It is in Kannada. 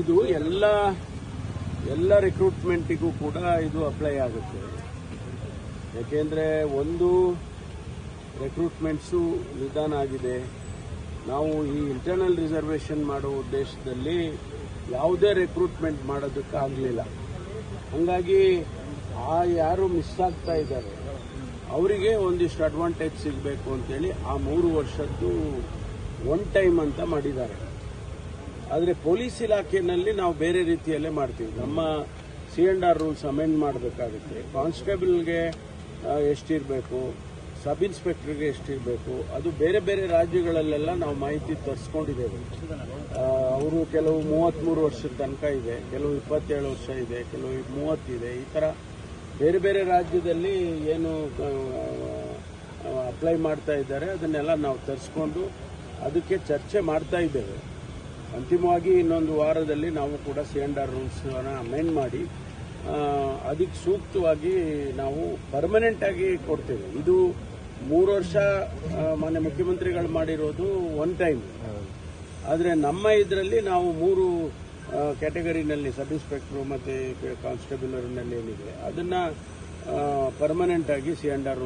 ಇದು ಎಲ್ಲ ಎಲ್ಲ ರಿಕ್ರೂಟ್ಮೆಂಟಿಗೂ ಕೂಡ ಇದು ಅಪ್ಲೈ ಆಗುತ್ತೆ. ಯಾಕೆಂದರೆ ಒಂದು ರಿಕ್ರೂಟ್ಮೆಂಟ್ಸು ನಿಧಾನ ಆಗಿದೆ. ನಾವು ಈ ಇಂಟರ್ನಲ್ ರಿಸರ್ವೇಷನ್ ಮಾಡೋ ಉದ್ದೇಶದಲ್ಲಿ ಯಾವುದೇ ರಿಕ್ರೂಟ್ಮೆಂಟ್ ಮಾಡೋದಕ್ಕಾಗಲಿಲ್ಲ ಹಾಗಾಗಿ ಆ ಯಾರು ಮಿಸ್ ಆಗ್ತಾ ಇದ್ದಾರೆ, ಅವರಿಗೆ ಒಂದಿಷ್ಟು ಅಡ್ವಾಂಟೇಜ್ ಸಿಗಬೇಕು ಅಂತೇಳಿ ಆ ಮೂರು ವರ್ಷದ್ದು ಒನ್ ಟೈಮ್ ಅಂತ ಮಾಡಿದ್ದಾರೆ. ಆದರೆ ಪೊಲೀಸ್ ಇಲಾಖೆಯಲ್ಲಿ ನಾವು ಬೇರೆ ರೀತಿಯಲ್ಲೇ ಮಾಡ್ತೀವಿ. ನಮ್ಮ C and R rules amend ಮಾಡಬೇಕಾಗುತ್ತೆ. ಕಾನ್ಸ್ಟೇಬಲ್ಗೆ ಎಷ್ಟಿರಬೇಕು, ಸಬ್ ಇನ್ಸ್ಪೆಕ್ಟರ್ಗೆ ಎಷ್ಟಿರಬೇಕು, ಅದು ಬೇರೆ ಬೇರೆ ರಾಜ್ಯಗಳಲ್ಲೆಲ್ಲ ನಾವು ಮಾಹಿತಿ ತರಿಸ್ಕೊಂಡಿದ್ದೇವೆ. ಅವರು ಕೆಲವು ಮೂವತ್ತ್ಮೂರು ವರ್ಷದ ತನಕ ಇದೆ, ಕೆಲವು ಇಪ್ಪತ್ತೇಳು ವರ್ಷ ಇದೆ, ಕೆಲವು ಮೂವತ್ತಿದೆ ಈ ಥರ ಬೇರೆ ಬೇರೆ ರಾಜ್ಯದಲ್ಲಿ ಏನು ಅಪ್ಲೈ ಮಾಡ್ತಾ ಇದ್ದಾರೆ, ಅದನ್ನೆಲ್ಲ ನಾವು ತರಿಸ್ಕೊಂಡು ಅದಕ್ಕೆ ಚರ್ಚೆ ಮಾಡ್ತಾ ಇದ್ದೇವೆ. ಅಂತಿಮವಾಗಿ ಇನ್ನೊಂದು ವಾರದಲ್ಲಿ ನಾವು ಕೂಡ ಸಿ ಆರ್ ರೂಲ್ಸ್ನ ಅಮೆಂಡ್ ಮಾಡಿ ಅದಕ್ಕೆ ಸೂಕ್ತವಾಗಿ ನಾವು ಪರ್ಮನೆಂಟ್ ಆಗಿ ಕೊಡ್ತೇವೆ. ಇದು ಮೂರು ವರ್ಷ ಮಾನ್ಯ ಮುಖ್ಯಮಂತ್ರಿಗಳು ಮಾಡಿರೋದು ಒನ್ ಟೈಮ್ ಆದರೆ ನಮ್ಮ ಇದರಲ್ಲಿ ನಾವು ಮೂರು ಕ್ಯಾಟಗರಿನಲ್ಲಿ ಸಬ್ ಇನ್ಸ್ಪೆಕ್ಟರ್ ಮತ್ತು ಕಾನ್ಸ್ಟೇಬಲರ್ನಲ್ಲಿ ಏನಿದೆ, ಅದನ್ನು ಪರ್ಮನೆಂಟ್ ಆಗಿ ಸಿ ಆರ್